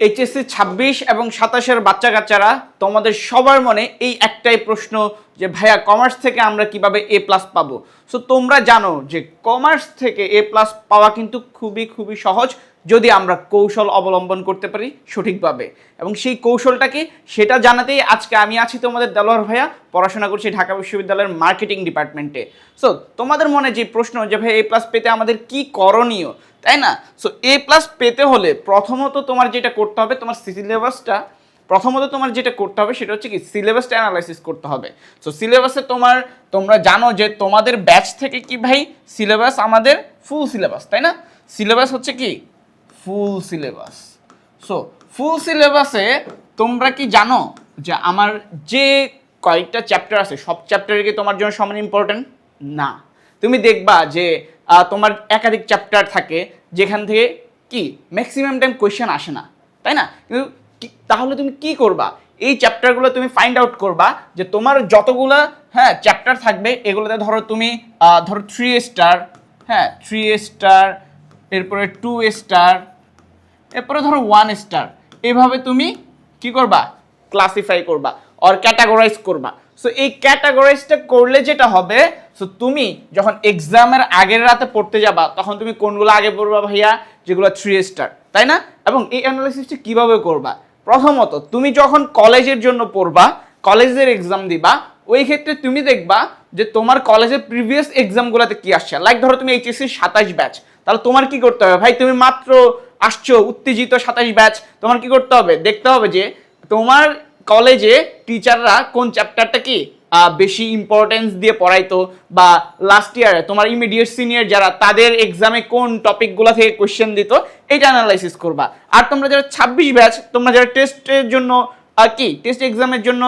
HSC ছাব্বিশ এবং সাতাশের বাচ্চা কাচ্চারা তোমাদের সবার মনে এই একটাই প্রশ্ন যে, ভাইয়া কমার্স থেকে আমরা কীভাবে এ প্লাস পাবো? সো তোমরা জানো যে কমার্স থেকে এ প্লাস পাওয়া কিন্তু খুবই খুবই সহজ। যদি আমরা কৌশল অবলম্বন করতে পারি সঠিকভাবে। এবং সেই কৌশলটা কি সেটা জানাতেই আজকে আমি আছি তোমাদের দেলোয়ার ভাইয়া, পড়াশোনা করছি ঢাকা বিশ্ববিদ্যালয়ের মার্কেটিং ডিপার্টমেন্টে। সো তোমাদের মনে যে প্রশ্ন যে ভাই এ প্লাস পেতে আমাদের কি করণীয়, তাই না? সো এ প্লাস পেতে হলে প্রথমত তোমার যেটা করতে হবে, তোমার সিলেবাসটা, প্রথমত তোমার যেটা করতে হবে সেটা হচ্ছে কি সিলেবাসটা অ্যানালাইসিস করতে হবে। সো সিলেবাসে তোমার, তোমরা জানো যে তোমাদের ব্যাচ থেকে কি ভাই, সিলেবাস আমাদের ফুল সিলেবাস তাই না? সিলেবাস হচ্ছে কি? ফুল সিলেবাস সো ফুল সিলেবাসে তোমরা কি জানো যে আমার যে কয়েকটা চ্যাপ্টার আছে, সব চ্যাপ্টারে কি তোমার জন্য সমান ইম্পর্টেন্ট না। তুমি দেখবা যে তোমার একাধিক চ্যাপ্টার থাকে যেখান থেকে কি ম্যাক্সিমাম টাইম কোয়েশ্চেন আসে না, তাই না? কিন্তু তাহলে তুমি কি করবা? এই চ্যাপ্টারগুলো তুমি ফাইন্ড আউট করবা যে তোমার যতগুলা হ্যাঁ চ্যাপ্টার থাকবে, এগুলোতে ধরো তুমি ধরো থ্রি স্টার হ্যাঁ থ্রি স্টার এরপরে টু স্টার এরপরে ধরো ওয়ান স্টার এভাবে তুমি কি করবা? ক্লাসিফাই করবা অর ক্যাটাগরাইজ করবা। সো এই ক্যাটাগরাইজটা করলে যেটা হবে সো তুমি যখন এক্সামের আগের রাতে পড়তে যাবা, তখন তুমি কোনগুলো আগে পড়বা ভাইয়া? যেগুলো থ্রি স্টার তাই না? এবং এই অ্যানালাইসিসটা কীভাবে করবা? প্রথমত, তুমি যখন কলেজের জন্য পড়বা, কলেজের এক্সাম দিবা, ওই ক্ষেত্রে তুমি দেখবা যে তোমার কলেজের প্রিভিয়াস এক্সামগুলোতে কি আসছে? লাইক ধরো তুমি এইচএসসি সাতাশ ব্যাচ তাহলে তোমার কি করতে হবে? ভাই, তুমি মাত্র আসছো, উত্তেজিত, সাতাশ ব্যাচ, তোমার কি করতে হবে? দেখতে হবে যে তোমার কলেজে টিচাররা কোন চ্যাপ্টারটা কি বেশি ইম্পর্টেন্স দিয়ে পড়াইতো বা লাস্ট ইয়ারে তোমার ইমিডিয়েট সিনিয়র যারা, তাদের এক্সামে কোন টপিকগুলো থেকে কোশ্চেন দিত এটা অ্যানালাইসিস করবা। আর তোমরা যারা ছাব্বিশ ব্যাচ, তোমরা যারা টেস্টের জন্য কি টেস্ট এক্সামের জন্য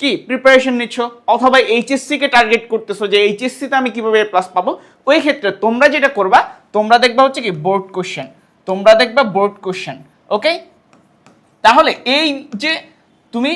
কি প্রিপারেশন নিচ্ছ, অথবা এইচএসসি কে টার্গেট করতেছো যে এইচএসসি তে আমি কীভাবে প্লাস পাবো, ওই ক্ষেত্রে তোমরা যেটা করবা তোমরা দেখবা হচ্ছে কি বোর্ড কোশ্চেন তোমরা দেখবা বোর্ড কোশ্চেন ওকে তাহলে এই যে তুমি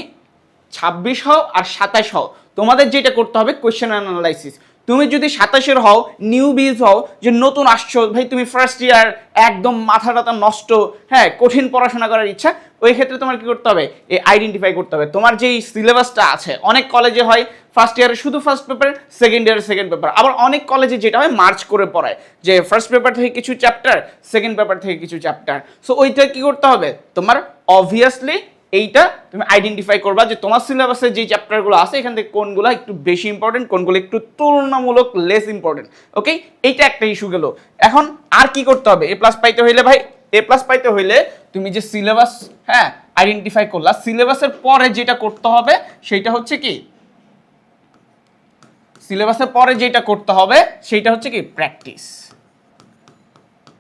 ছাব্বিশ হও আর সাতাশ হও, তোমাদের যেটা করতে হবে কোয়েশ্চেন অ্যানালাইসিস তুমি যদি সাতাশের হও নিউ বিজ হও, যে নতুন আসছো, ভাই তুমি ফার্স্ট ইয়ার একদম মাথা টাথা নষ্ট হ্যাঁ কঠিন পড়াশোনা করার ইচ্ছা, ওই ক্ষেত্রে তোমার কি করতে হবে? এই আইডেন্টিফাই করতে হবে। তোমার যেই সিলেবাসটা আছে, অনেক কলেজে হয় ফার্স্ট ইয়ারে শুধু ফার্স্ট পেপার সেকেন্ড ইয়ারে সেকেন্ড পেপার আবার অনেক কলেজে যেটা হয় মার্চ করে পড়ায়। যে ফার্স্ট পেপার থেকে কিছু চ্যাপ্টার সেকেন্ড পেপার থেকে কিছু চ্যাপ্টার সো ওইটা কি করতে হবে? তোমার অবভিয়াসলি এইটা তুমি আইডেন্টিফাই করবা যে তোমার সিলেবাসে যে চ্যাপ্টারগুলো আছে, এখান থেকে কোনগুলো একটু বেশি ইম্পর্টেন্ট কোনগুলো একটু তুলনামূলক লেস ইম্পর্টেন্ট ওকে এইটা একটা ইস্যু গেল। এখন আর কি করতে হবে? এ প্লাস পাইতে হইলে ভাই এ প্লাস পাইতে হইলে তুমি যে সিলেবাস হ্যাঁ আইডেন্টিফাই করলা সিলেবাসের পরে যেটা করতে হবে, সেটা হচ্ছে কি? সিলেবাসের পরে যেটা করতে হবে সেটা হচ্ছে কি? প্র্যাকটিস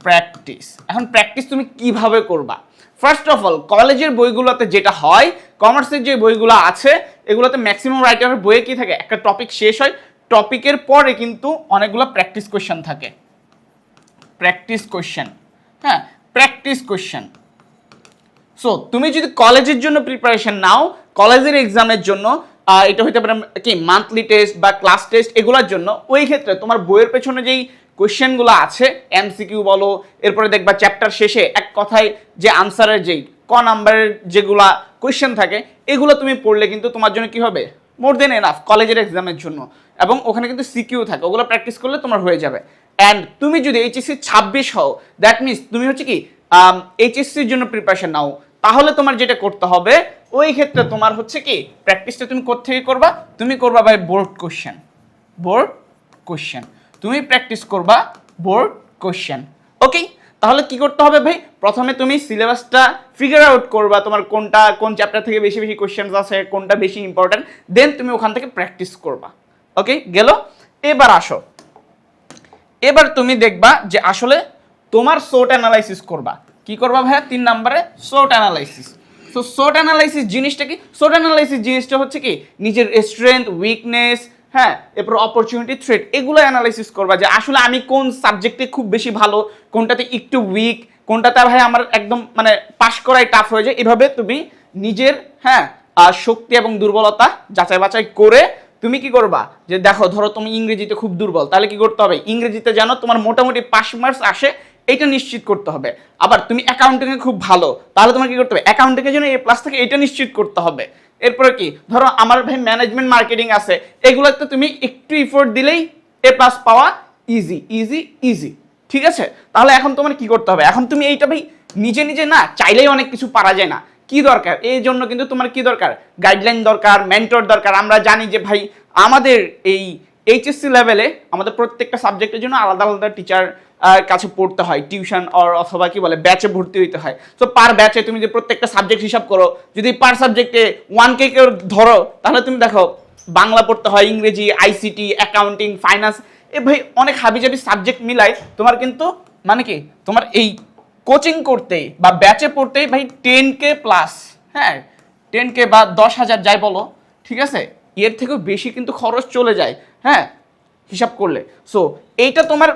প্র্যাকটিস এখন প্র্যাকটিস তুমি কীভাবে করবা? ফার্স্ট অফ অল কলেজের বইগুলোতে যেটা হয় কমার্সের যে বইগুলো আছে, এগুলোতে ম্যাক্সিমাম রাইটারের বইয়ে কি থাকে? একটা টপিক শেষ হয় টপিকের পরে কিন্তু অনেকগুলো প্র্যাকটিস কোয়েশ্চেন থাকে। প্র্যাকটিস কোয়েশ্চেন হ্যাঁ প্র্যাকটিস কোয়েশ্চেন সো তুমি যদি কলেজের জন্য প্রিপারেশন নাও, কলেজের এক্সামের জন্য এটা হইতে পারে কি মান্থলি টেস্ট বা ক্লাস টেস্ট এগুলোর জন্য ওই ক্ষেত্রে তোমার বইয়ের পেছনে যেই কোয়েশ্চেনগুলো আছে এমসিকিউ বলো, এরপরে দেখবা চ্যাপ্টার শেষে এক কথায় যে আনসারের যেই ক নাম্বারের যেগুলা কোয়েশ্চেন থাকে, এগুলো তুমি পড়লে কিন্তু তোমার জন্য কি হবে? মোর দেন এনাফ কলেজের এক্সামের জন্য। এবং ওখানে কিন্তু সিকিউ থাকে, ওগুলো প্র্যাকটিস করলে তোমার হয়ে যাবে। অ্যান্ড তুমি যদি এইচএসসি ছাব্বিশ হও দ্যাট মিনস তুমি হচ্ছে কি এইচএসসির জন্য প্রিপারেশন নাও। তাহলে তোমার যেটা করতে হবে ওই ক্ষেত্রে তোমার হচ্ছে কি প্র্যাকটিসটা তুমি কোথেকে করবা? তুমি করবা ভাই বোর্ড কোশ্চেন বোর্ড কোশ্চেন তুমি প্র্যাকটিস করবা বোর্ড কোশ্চেন ওকে তাহলে কি করতে হবে ভাই? প্রথমে তুমি সিলেবাসটা ফিগার আউট করবা, তোমার কোনটা, কোন চ্যাপ্টার থেকে বেশি বেশি কোশ্চেন আছে কোনটা বেশি ইম্পর্টেন্ট দেন তুমি ওখান থেকে প্র্যাকটিস করবা। ওকে গেল? এবার আসো। এবার তুমি দেখবা যে আসলে তোমার সোট অ্যানালাইসিস করবা। কি করবা ভাইয়া? তিন নম্বরে সোট অ্যানালাইসিস তো সোট অ্যানালাইসিস জিনিসটা কি? সোট অ্যানালাইসিস জিনিসটা হচ্ছে কি? নিজের স্ট্রেংথ উইকনেস হ্যাঁ এরপর অপরচুনিটি থ্রেট এগুলো অ্যানালাইসিস করবা যে আসলে আমি কোন সাবজেক্টে খুব বেশি ভালো, কোনটাতে একটু উইক কোনটাতে ভাই আমার একদম মানে পাশ করাই টাফ হয়ে যায়। এভাবে তুমি নিজের হ্যাঁ শক্তি এবং দুর্বলতা যাচাই বাছাই করে তুমি কি করবা? যে দেখো, ধরো তুমি ইংরেজিতে খুব দুর্বল, তাহলে কি করতে হবে? ইংরেজিতে যেন তোমার মোটামুটি পাস মার্কস আসে এটা নিশ্চিত করতে হবে। আবার তুমি অ্যাকাউন্টিংয়ে খুব ভালো, তাহলে তোমার কি করতে হবে? অ্যাকাউন্টিংয়ের জন্য এ প্লাস থেকে এটা নিশ্চিত করতে হবে। এরপরে কি? ধরো আমার ভাই ম্যানেজমেন্ট মার্কেটিং আছে, এগুলোতে তুমি একটু ইফোর্ট দিলেই এ প্লাস পাওয়া ইজি ইজি ইজি ঠিক আছে? তাহলে এখন তোমার কি করতে হবে? এখন তুমি এইটা ভাই নিজে নিজে না, চাইলেই অনেক কিছু পারা যায় না। কি দরকার? এই জন্য কিন্তু তোমার কি দরকার? গাইডলাইন দরকার মেন্টর দরকার। আমরা জানি যে ভাই আমাদের এই এইচএসসি লেভেলে আমাদের প্রত্যেকটা সাবজেক্টের জন্য আলাদা আলাদা টিচার কাছে পড়তে হয়। টিউশন অর অথবা কি বলে ব্যাচে ভর্তি হইতে হয়। তো পার ব্যাচে তুমি যে প্রত্যেকটা সাবজেক্ট হিসাব করো, যদি পার সাবজেক্টে ওয়ান কে কেউ ধরো, তাহলে তুমি দেখো, বাংলা পড়তে হয়, ইংরেজি আইসিটি অ্যাকাউন্টিং ফাইন্যান্স এ ভাই অনেক হাবিজাবি সাবজেক্ট মিলাই তোমার কিন্তু মানে কি, তোমার এই কোচিং করতেই বা ব্যাচে পড়তেই ভাই টেন কে প্লাস হ্যাঁ? টেন কে বা দশ হাজার যাই বলো, ঠিক আছে? এর থেকেও বেশি কিন্তু খরচ চলে যায় হ্যাঁ? হিসাব করলে। সো এইটা তোমার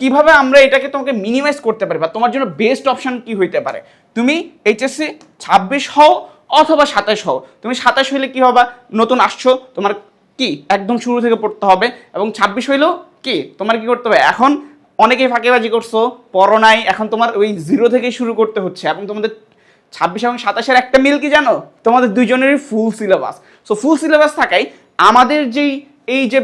কীভাবে আমরা এটাকে তোমাকে মিনিমাইজ করতে পারি বা তোমার জন্য বেস্ট অপশন কি হইতে পারে? তুমি এইচএসসি ছাব্বিশ হও অথবা সাতাশ হও। তুমি সাতাশ হইলে কি হবে? নতুন আসছো, তোমার কি? একদম শুরু থেকে পড়তে হবে। এবং ছাব্বিশ হইলেও কি? তোমার কি করতে হবে? এখন অনেকেই ফাঁকিবাজি করছ, পড়ো নাই। এখন তোমার ওই জিরো থেকেই শুরু করতে হচ্ছে। এবং তোমাদের ছাব্বিশ এবং সাতাশের একটা মিল কি জানো? তোমাদের দুইজনেরই full syllabus so full syllabus থাকাই আমাদের যেই, এই যে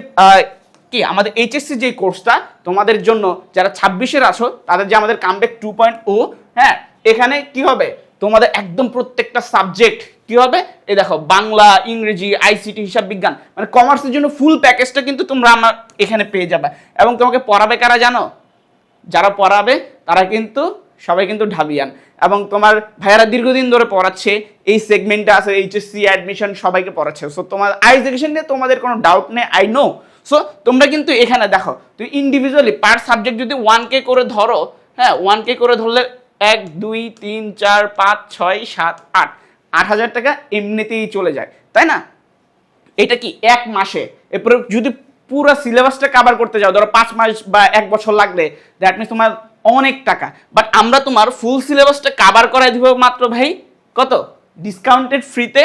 কি, আমাদের এইচএসসি যে কোর্সটা তোমাদের জন্য যারা ছাব্বিশের আছো, তাদের যে আমাদের কামব্যাক টু পয়েন্ট ও হ্যাঁ এখানে কি হবে? তোমাদের একদম প্রত্যেকটা সাবজেক্ট কি হবে? এই দেখো, বাংলা, ইংরেজি আইসিটি হিসাব বিজ্ঞান মানে কমার্সের জন্য ফুল প্যাকেজটা কিন্তু তোমরা আমার এখানে পেয়ে যাবে। এবং তোমাকে পড়াবে কারা জানো? যারা পড়াবে, তারা কিন্তু সবাই কিন্তু ঢাবিয়ান। এবং তোমার ভাইয়ারা দীর্ঘদিন ধরে পড়াচ্ছে, এই সেগমেন্টটা আছে এইচএসসি অ্যাডমিশন সবাইকে পড়াচ্ছে। সো তোমার এডুকেশন নিয়ে তোমাদের কোনো ডাউট নেই আই নো সো তোমরা কিন্তু এখানে দেখো তুই ইন্ডিভিজুয়ালি পার সাবজেক্ট যদি ওয়ান কে করে ধরো হ্যাঁ ওয়ান কে করে ধরলে এক, দুই, তিন, চার, পাঁচ, ছয়, সাত, আট। আট হাজার টাকা এমনিতেই চলে যায়, তাই না? এটা কি এক মাসে? এরপরে যদি পুরো সিলেবাসটা কভার করতে যাও, ধরো পাঁচ মাস বা এক বছর লাগলে দ্যাট মিনস তোমার অনেক টাকা। বাট আমরা তোমার ফুল সিলেবাসটা কভার করাই দিব মাত্র ভাই, কত? ডিসকাউন্টেড ফ্রিতে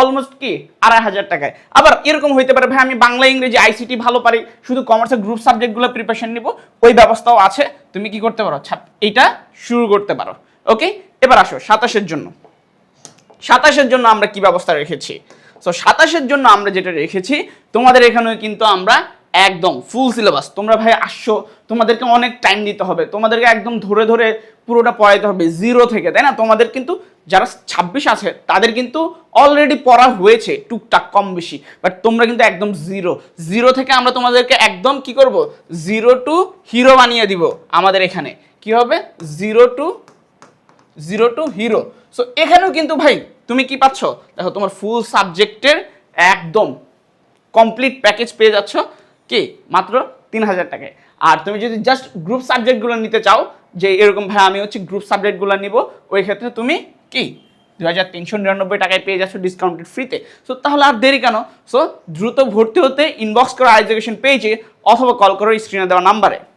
অলমোস্ট কি? আড়াই হাজার টাকায়। আবার এরকম হইতে পারে ভাই, আমি বাংলা, ইংরেজি আইসিটি ভালো পারি, শুধু কমার্সের গ্রুপ সাবজেক্টগুলো প্রিপারেশন নিব, ওই ব্যবস্থাও আছে। তুমি কি করতে পারো? এইটা শুরু করতে পারো। ওকে এবার আসো, সাতাশের জন্য। সাতাশের জন্য আমরা কি ব্যবস্থা রেখেছি? সো সাতাশের জন্য আমরা যেটা রেখেছি, তোমাদের এখানেও কিন্তু আমরা একদম ফুল সিলেবাস তোমরা ভাই আসছো, তোমাদেরকে অনেক টাইম দিতে হবে। তোমাদেরকে একদম ধরে ধরে পুরোটা পড়াইতে হবে জিরো থেকে, তাই না? তোমাদের কিন্তু, যারা ছাব্বিশ আছে, তাদের কিন্তু অলরেডি পড়া হয়েছে, টুকটাক কম বেশি। বাট তোমরা কিন্তু একদম জিরো জিরো থেকে আমরা তোমাদেরকে একদম কি করব? জিরো টু হিরো বানিয়ে দিব আমাদের এখানে। কি হবে? Zero two zero two hero so এখানেও কিন্তু ভাই, তুমি কি পাচ্ছ? দেখো, তোমার ফুল সাবজেক্টের একদম কমপ্লিট প্যাকেজ পেয়ে যাচ্ছ। কি? মাত্র তিন হাজার টাকায়। আর তুমি যদি জাস্ট গ্রুপ সাবজেক্টগুলো নিতে চাও, যে এরকম, ভাই, আমি হচ্ছে গ্রুপ সাবজেক্টগুলো নিব ওই ক্ষেত্রে তুমি কি? দু হাজার তিনশো নিরানব্বই টাকায় পেয়ে যাচ্ছ ডিসকাউন্টেড ফ্রিতে সো তাহলে আর দেরি কেন? সো দ্রুত ভর্তি হতে ইনবক্স করো এডুকেশন পেয়েছে, অথবা কল করো স্ক্রিনে দেওয়া নাম্বারে